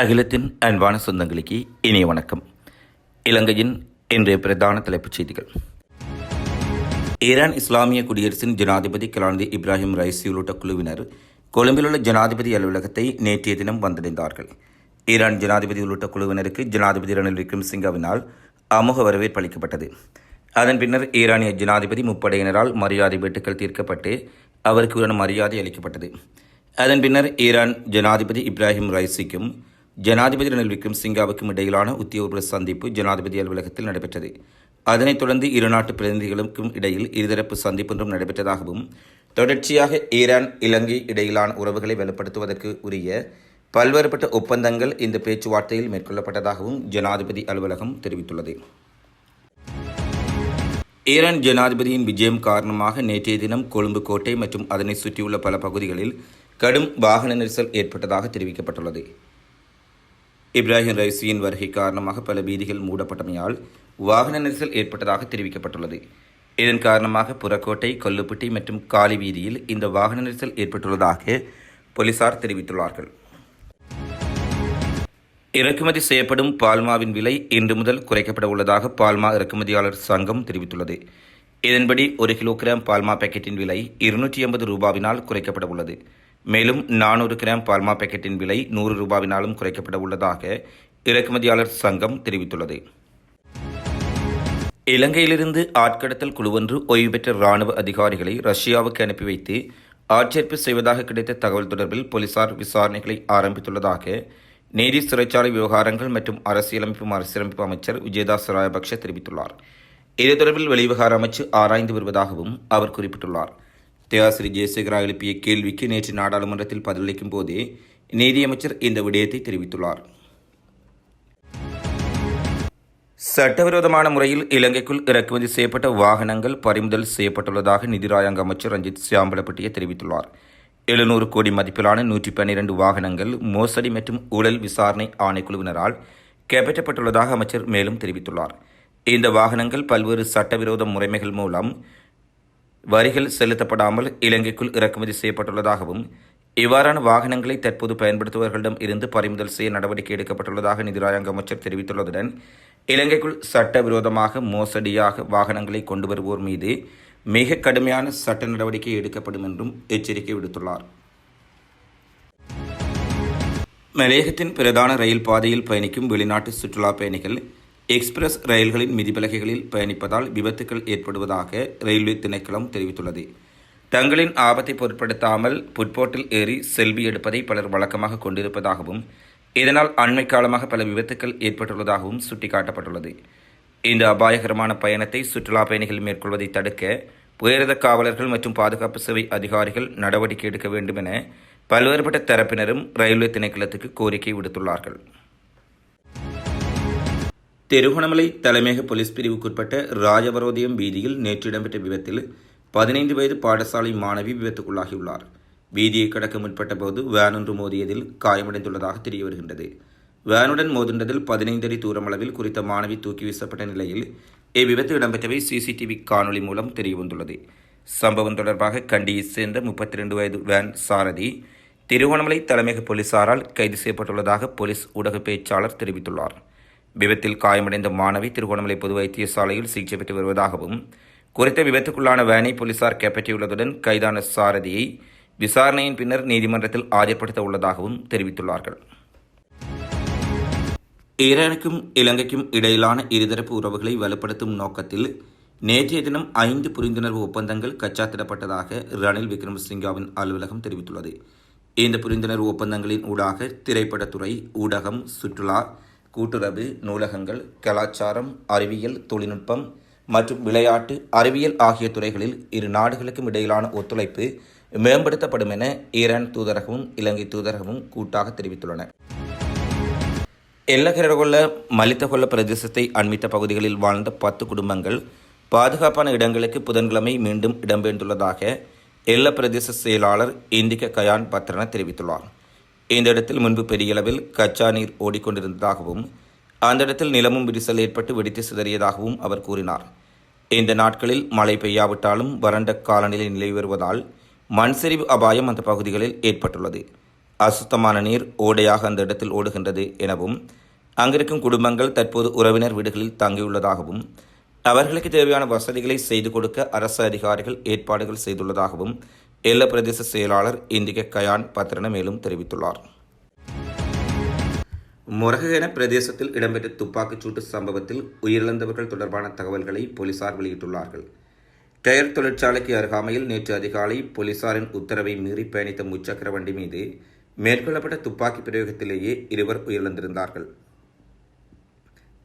அகிலத்தின் அன்பான சொந்தங்களுக்கு இனிய வணக்கம். இலங்கையின் இன்றைய பிரதான தலைப்புச் செய்திகள். ஈரான் இஸ்லாமிய குடியரசின் ஜனாதிபதி கலாநிதி இப்ராஹிம் ரைசி உள்ளிட்ட குழுவினர் கொழும்பிலுள்ள ஜனாதிபதி அலுவலகத்தை நேற்றைய தினம் வந்தடைந்தார்கள். ஈரான் ஜனாதிபதி உள்ளிட்ட குழுவினருக்கு ஜனாதிபதி ரணில் விக்ரம்சிங்கவினால் அமோக வரவேற்பு அளிக்கப்பட்டது. அதன் பின்னர் ஈரானிய ஜனாதிபதி முப்படையினரால் மரியாதை வெட்டுக்கள் தீர்க்கப்பட்டு அவருக்கு உடன் மரியாதை அளிக்கப்பட்டது. அதன் பின்னர் ஈரான் ஜனாதிபதி இப்ராஹிம் ரைசிக்கும் ஜனாதிபதி ரணில் விக்ரம்சிங்காவுக்கும் இடையிலான உத்தியோகபூர்வ சந்திப்பு ஜனாதிபதி அலுவலகத்தில் நடைபெற்றது. அதனைத் தொடர்ந்து இரு நாட்டு பிரதிநிதிகளுக்கும் இடையில் இருதரப்பு சந்திப்பு ஒன்றும் நடைபெற்றதாகவும் தொடர்ச்சியாக ஈரான் இலங்கை இடையிலான உறவுகளை வலுப்படுத்துவதற்கு உரிய பல்வேறுபட்ட ஒப்பந்தங்கள் இந்த பேச்சுவார்த்தையில் மேற்கொள்ளப்பட்டதாகவும் ஜனாதிபதி அலுவலகம் தெரிவித்துள்ளது. ஈரான் ஜனாதிபதியின் விஜயம் காரணமாக நேற்றைய தினம் கொழும்பு கோட்டை மற்றும் அதனை சுற்றியுள்ள பல பகுதிகளில் கடும் வாகன நெரிசல் ஏற்பட்டதாக தெரிவிக்கப்பட்டுள்ளது. இப்ராஹிம் ரைசியின் வருகை காரணமாக பல வீதிகள் மூடப்பட்டமையால் வாகன நெரிசல் ஏற்பட்டதாக தெரிவிக்கப்பட்டுள்ளது. இதன் காரணமாக புறக்கோட்டை கொல்லுப்பட்டி மற்றும் காலி வீதியில் இந்த வாகன நெரிசல் ஏற்பட்டுள்ளதாக போலீசார் தெரிவித்துள்ளார்கள். இறக்குமதி செய்யப்படும் பால்மாவின் விலை இன்று முதல் குறைக்கப்பட உள்ளதாக பால்மா இறக்குமதியாளர் சங்கம் தெரிவித்துள்ளது. இதன்படி ஒரு கிலோகிராம் பால்மா பேக்கெட்டின் விலை இருநூற்றி ஐம்பது ரூபாவினால் குறைக்கப்பட உள்ளது. மேலும் நானூறு கிராம் பால்மா பேக்கெட்டின் விலை நூறு ரூபாவினாலும் குறைக்கப்பட உள்ளதாக இறக்குமதியாளர் சங்கம் தெரிவித்துள்ளது. இலங்கையிலிருந்து ஆட்கடத்தல் குழுவொன்று ஓய்வு பெற்ற ராணுவ அதிகாரிகளை ரஷ்யாவுக்கு அனுப்பி வைத்து ஆட்சேர்ப்பு செய்வதாக கிடைத்த தகவல் தொடர்பில் போலீசார் விசாரணைகளை ஆரம்பித்துள்ளதாக நீதி சிறைச்சாலை விவகாரங்கள் மற்றும் அரசியலமைப்பு மறுசீரமைப்பு அமைச்சர் விஜயதாஸ் ராயபக்ஷ தெரிவித்துள்ளார். இது தொடர்பில் வெளிவிவகார அமைச்சு ஆராய்ந்து வருவதாகவும் அவர் குறிப்பிட்டுள்ளார். தேவாசிரி ஜெயசேகரா எழுப்பிய கேள்விக்கு நேற்று நாடாளுமன்றத்தில் பதிலளிக்கும் போதே நீதியமைச்சர் இந்த விடயத்தை தெரிவித்துள்ளார். சட்டவிரோதமான முறையில் இலங்கைக்குள் இறக்குமதி செய்யப்பட்ட வாகனங்கள் பறிமுதல் செய்யப்பட்டுள்ளதாக நிதிராயங்க அமைச்சர் ரஞ்சித் சியாம்பலப்பட்டிய தெரிவித்துள்ளார். எழுநூறு கோடி மதிப்பிலான நூற்றி பன்னிரண்டு வாகனங்கள் மோசடி மற்றும் ஊழல் விசாரணை ஆணைக்குழுவினரால் கைப்பற்றப்பட்டுள்ளதாக அமைச்சர் மேலும் தெரிவித்துள்ளார். இந்த வாகனங்கள் பல்வேறு சட்டவிரோத முறைமைகள் மூலம் வரிகள் செலுத்தப்படாமல் இலங்கைக்குள் இறக்குமதி செய்யப்பட்டுள்ளதாகவும் இவ்வாறான வாகனங்களை தற்போது பயன்படுத்துபவர்களிடம் இருந்து பறிமுதல் செய்ய நடவடிக்கை எடுக்கப்பட்டுள்ளதாக நிதிராயங்க அமைச்சர் தெரிவித்துள்ளதுடன் இலங்கைக்குள் சட்டவிரோதமாக மோசடியாக வாகனங்களை கொண்டு வருவோர் மீது மிக கடுமையான சட்ட நடவடிக்கை எடுக்கப்படும் என்றும் எச்சரிக்கை விடுத்துள்ளார். மலையகத்தின் பிரதான ரயில் பாதையில் பயணிக்கும் வெளிநாட்டு சுற்றுலா பயணிகள் எக்ஸ்பிரஸ் ரயில்களின் மிதிப்பலகைகளில் பயணிப்பதால் விபத்துக்கள் ஏற்படுவதாக ரயில்வே திணைக்களம் தெரிவித்துள்ளது. தங்களின் ஆபத்தை பொருட்படுத்தாமல் புட்போட்டில் ஏறி செல்வி எடுப்பதை பலர் வழக்கமாக கொண்டிருப்பதாகவும் இதனால் அண்மை காலமாக பல விபத்துக்கள் ஏற்பட்டுள்ளதாகவும் சுட்டிக்காட்டப்பட்டுள்ளது. இந்த அபாயகரமான பயணத்தை சுற்றுலா பயணிகள் மேற்கொள்வதை தடுக்க உயரத காவலர்கள் மற்றும் பாதுகாப்பு சேவை அதிகாரிகள் நடவடிக்கை எடுக்க வேண்டும் என பல்வேறுபட்ட தரப்பினரும் ரயில்வே திணைக்களத்துக்கு கோரிக்கை விடுத்துள்ளார்கள். திருகோணமலை தலைமையக போலீஸ் பிரிவுக்குட்பட்ட ராஜபரோதயம் வீதியில் நேற்று இடம்பெற்ற விபத்தில் பதினைந்து வயது பாடசாலை மாணவி விபத்துக்குள்ளாகியுள்ளார். வீதியை கடக்க முற்பட்ட போது வேன் ஒன்று மோதியதில் காயமடைந்துள்ளதாக தெரிய வருகின்றது. வேனுடன் மோதுண்டதில் பதினைந்து அடி தூரமளவில் குறித்த மாணவி தூக்கி வீசப்பட்ட நிலையில் இவ்விபத்து இடம்பெற்றவை சிசிடிவி காணொலி மூலம் தெரியவந்துள்ளது. சம்பவம் தொடர்பாக கண்டியைச் சேர்ந்த முப்பத்தி ரெண்டு வயது வேன் சாரதி திருகோணமலை தலைமையக போலீசாரால் கைது செய்யப்பட்டுள்ளதாக போலீஸ் ஊடக பேச்சாளர் தெரிவித்துள்ளார். விபத்தில் காயமடைந்த மாணவி திருகோணமலை பொது வைத்தியசாலையில் சிகிச்சை பெற்று வருவதாகவும் குறித்த விபத்துக்குள்ளான வேனை போலீசார் கைப்பற்றியுள்ளதுடன் கைதான சாரதியை விசாரணையின் பின்னர் நீதிமன்றத்தில் ஆஜர்படுத்த உள்ளதாகவும் தெரிவித்துள்ளார்கள். ஈரானுக்கும் இலங்கைக்கும் இடையிலான இருதரப்பு உறவுகளை வலுப்படுத்தும் நோக்கத்தில் நேற்றைய தினம் ஐந்து புரிந்துணர்வு ஒப்பந்தங்கள் கச்சாத்திடப்பட்டதாக ரணில் விக்ரமசிங்காவின் அலுவலகம் தெரிவித்துள்ளது. இந்த புரிந்துணர்வு ஒப்பந்தங்களின் ஊடாக திரைப்படத்துறை ஊடகம் சுற்றுலா கூட்டுறவு நூலகங்கள் கலாச்சாரம் அறிவியல் தொழில்நுட்பம் மற்றும் விளையாட்டு அறிவியல் ஆகிய துறைகளில் இரு நாடுகளுக்கும் இடையிலான ஒத்துழைப்பு மேம்படுத்தப்படும் என ஈரான் தூதரகமும் இலங்கை தூதரகமும் கூட்டாக தெரிவித்துள்ளன. எல்லகரகொள்ள மலித்தகொள்ள பிரதேசத்தை அண்மித்த பகுதிகளில் வாழ்ந்த பத்து குடும்பங்கள் பாதுகாப்பான இடங்களுக்கு புதன்கிழமை மீண்டும் இடம்பெயர்ந்துள்ளதாக எல்ல பிரதேச செயலாளர் இந்திக கயான் பத்ரன தெரிவித்துள்ளார். இந்த இடத்தில் முன்பு பெரிய அளவில் கச்சா நீர் ஓடிக்கொண்டிருந்ததாகவும் அந்த இடத்தில் நிலமும் விரிசல் ஏற்பட்டு வெடித்து சிதறியதாகவும் அவர் கூறினார். இந்த நாட்களில் மழை பெய்யாவிட்டாலும் வறண்ட காலநிலை நிலவி வருவதால் மண் சரிவு அபாயம் அந்த பகுதிகளில் ஏற்பட்டுள்ளது. அசுத்தமான நீர் ஓடையாக அந்த இடத்தில் ஓடுகின்றது எனவும் அங்கிருக்கும் குடும்பங்கள் தற்போது உறவினர் வீடுகளில் தங்கியுள்ளதாகவும் அவர்களுக்கு தேவையான வசதிகளை செய்து கொடுக்க அரசு அதிகாரிகள் ஏற்பாடுகள் செய்துள்ளதாகவும் எல்ல பிரதேச செயலாளர் இந்திக கயான் பத்ரன மேலும் தெரிவித்துள்ளார். முரகன பிரதேசத்தில் இடம்பெற்ற துப்பாக்கிச் சூட்டு சம்பவத்தில் உயிரிழந்தவர்கள் தொடர்பான தகவல்களை போலீசார் வெளியிட்டுள்ளார்கள். டயர் தொழிற்சாலைக்கு அருகாமையில் நேற்று அதிகாலை போலீசாரின் உத்தரவை மீறி பயணித்த முச்சக்கர வண்டி மீது மேற்கொள்ளப்பட்ட துப்பாக்கி பிரயோகத்திலேயே இருவர் உயிரிழந்திருந்தார்கள்.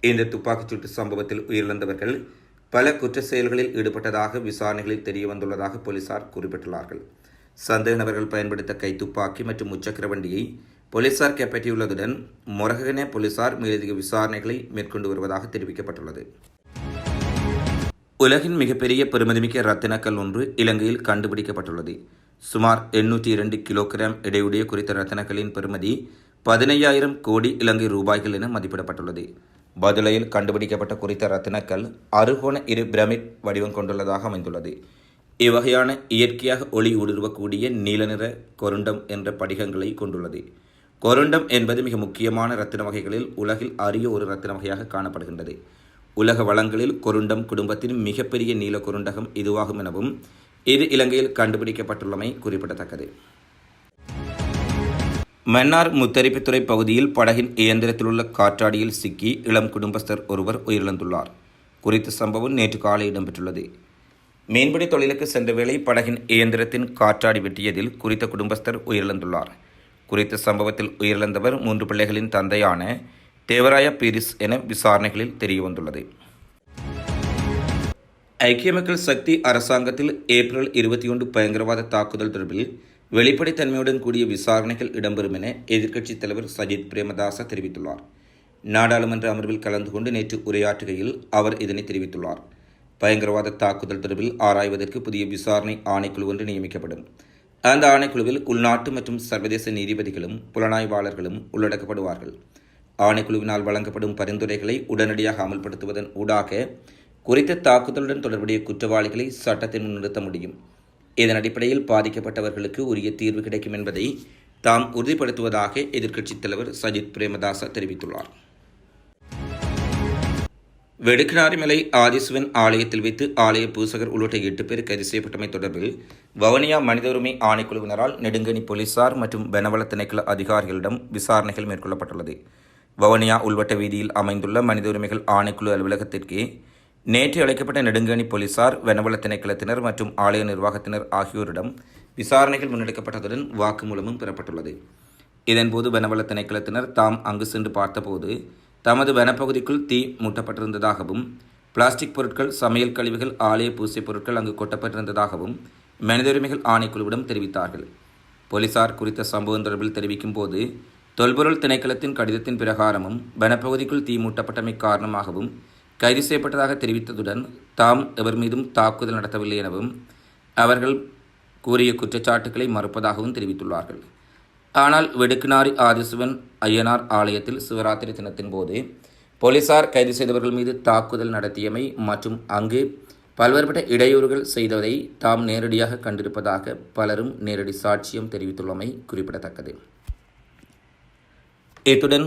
இந்த துப்பாக்கிச் சூட்டு சம்பவத்தில் உயிரிழந்தவர்கள் பல குற்ற செயல்களில் ஈடுபட்டதாக விசாரணைகளில் தெரியவந்துள்ளதாக போலீசார் குறிப்பிட்டுள்ளார்கள். சந்தேக நபர்கள் பயன்படுத்த கைத்துப்பாக்கி மற்றும் முச்சக்கர வண்டியை போலீசார் கைப்பற்றியுள்ளதுடன் மொரகன போலீசார் மேலதிக விசாரணைகளை மேற்கொண்டு வருவதாக தெரிவிக்கப்பட்டுள்ளது. உலகின் மிகப்பெரிய பெருமதிமிக்க ரத்தினக்கல் ஒன்று இலங்கையில் கண்டுபிடிக்கப்பட்டுள்ளது. சுமார் எண்ணூற்றி இரண்டு கிலோகிராம் எடையுடைய குறித்த ரத்தினக்கல்லின் பெறுமதி பதினையாயிரம் கோடி இலங்கை ரூபாய்கள் என மதிப்பிடப்பட்டுள்ளது. பதுளையில் கண்டுபிடிக்கப்பட்ட குறித்த ரத்தினக்கல் அறுகோண இரு பிரமிட் வடிவம் கொண்டுள்ளதாக அமைந்துள்ளது. இவ்வகையான இயற்கையாக ஒளி ஊடுருவக்கூடிய நீல நிற கொருண்டம் என்ற படிகங்களை கொண்டுள்ளது. கொருண்டம் என்பது மிக முக்கியமான ரத்தின வகைகளில் உலகில் அரிய ஒரு ரத்தின வகையாக காணப்படுகின்றது. உலக வளங்களில் கொருண்டம் குடும்பத்தின் மிகப்பெரிய நீல கொருண்டகம் இதுவாகும் எனவும் இது இலங்கையில் கண்டுபிடிக்கப்பட்டுள்ளமை குறிப்பிடத்தக்கது. மன்னார் முத்தரிப்புத்துறை பகுதியில் படகின் இயந்திரத்திலுள்ள காற்றாடியில் சிக்கி இளம் குடும்பஸ்தர் ஒருவர் உயிரிழந்துள்ளார். குறித்த சம்பவம் நேற்று காலை இடம்பெற்றுள்ளது. மீன்பிடி தொழிலுக்கு சென்ற வேளை படகின் இயந்திரத்தின் காற்றாடி வெட்டியதில் குறித்த குடும்பஸ்தர் உயிரிழந்துள்ளார். குறித்த சம்பவத்தில் உயிரிழந்தவர் மூன்று பிள்ளைகளின் தந்தையான தேவராய பீரிஸ் என விசாரணைகளில் தெரியவந்துள்ளது. ஐக்கிய மக்கள் சக்தி அரசாங்கத்தில் ஏப்ரல் இருபத்தி ஒன்று பயங்கரவாத தாக்குதல் தொடர்பில் வெளிப்படைத்தன்மையுடன் கூடிய விசாரணைகள் இடம்பெறும் என எதிர்க்கட்சித் தலைவர் சஜித் பிரேமதாச தெரிவித்துள்ளார். நாடாளுமன்ற அமர்வில் கலந்து கொண்டு நேற்று உரையாற்றுகையில் அவர் இதனை தெரிவித்துள்ளார். பயங்கரவாத தாக்குதல் தொடர்பில் ஆராய்வதற்கு புதிய விசாரணை ஆணைக்குழு ஒன்று நியமிக்கப்படும். அந்த ஆணைக்குழுவில் உள்நாட்டு மற்றும் சர்வதேச நீதிபதிகளும் புலனாய்வாளர்களும் உள்ளடக்கப்படுவார்கள். ஆணைக்குழுவினால் வழங்கப்படும் பரிந்துரைகளை உடனடியாக அமல்படுத்துவதன் ஊடாக குறித்த தாக்குதலுடன் தொடர்புடைய குற்றவாளிகளை சட்டத்தின் முன் நிறுத்த முடியும். இதன் அடிப்படையில் பாதிக்கப்பட்டவர்களுக்கு உரிய தீர்வு கிடைக்கும் என்பதை தாம் உறுதிப்படுத்துவதாக எதிர்க்கட்சித் தலைவர் சஜித் பிரேமதாச தெரிவித்துள்ளார். வெடுக்கினாரிமலை ஆதிசுவன் ஆலயத்தில் வைத்து ஆலய பூசகர் உள்ளிட்ட எட்டு பேர் கைது செய்யப்பட்டமை தொடர்பில் வவுனியா மனித உரிமை ஆணைக்குழுவினரால் நெடுங்கனி போலீசார் மற்றும் பெனவள திணைக்கள அதிகாரிகளிடம் விசாரணைகள் மேற்கொள்ளப்பட்டுள்ளது. வவுனியா உள்வட்ட வீதியில் அமைந்துள்ள மனித உரிமைகள் ஆணைக்குழு அலுவலகத்திற்கு நேற்று அழைக்கப்பட்ட நெடுங்கணி போலீசார் வெனவள திணைக்களத்தினர் மற்றும் ஆலய நிர்வாகத்தினர் ஆகியோரிடம் விசாரணைகள் முன்னெடுக்கப்பட்டதுடன் வாக்குமூலமும் பெறப்பட்டுள்ளது. இதன்போது வனவள திணைக்களத்தினர் தாம் அங்கு சென்று பார்த்தபோது தமது வனப்பகுதிக்குள் தீ மூட்டப்பட்டிருந்ததாகவும் பிளாஸ்டிக் பொருட்கள் சமையல் கழிவுகள் ஆலய பூசை பொருட்கள் அங்கு கொட்டப்பட்டிருந்ததாகவும் மனிதரிமைகள் ஆணைக்குழுவிடம் தெரிவித்தார்கள். போலீசார் குறித்த சம்பவம் தொடர்பில் தெரிவிக்கும் போது தொல்பொருள் திணைக்களத்தின் கடிதத்தின் பிரகாரமும் வனப்பகுதிக்குள் தீ மூட்டப்பட்டமை காரணமாகவும் கைது செய்யப்பட்டதாக தெரிவித்ததுடன் தாம் எவர் மீதும் தாக்குதல் நடத்தவில்லை எனவும் அவர்கள் கூறிய குற்றச்சாட்டுக்களை மறுப்பதாகவும் தெரிவித்துள்ளார்கள். ஆனால் வெடுக்குனாரி ஆதிசிவன் ஐயனார் ஆலயத்தில் சிவராத்திரி தினத்தின் போது போலீசார் கைது செய்தவர்கள் மீது தாக்குதல் நடத்தியமை மற்றும் அங்கு பல்வேறுபட்ட இடையூறுகள் செய்ததை தாம் நேரடியாக கண்டிருப்பதாக பலரும் நேரடி சாட்சியம் தெரிவித்துள்ளமை குறிப்பிடத்தக்கது. இத்துடன்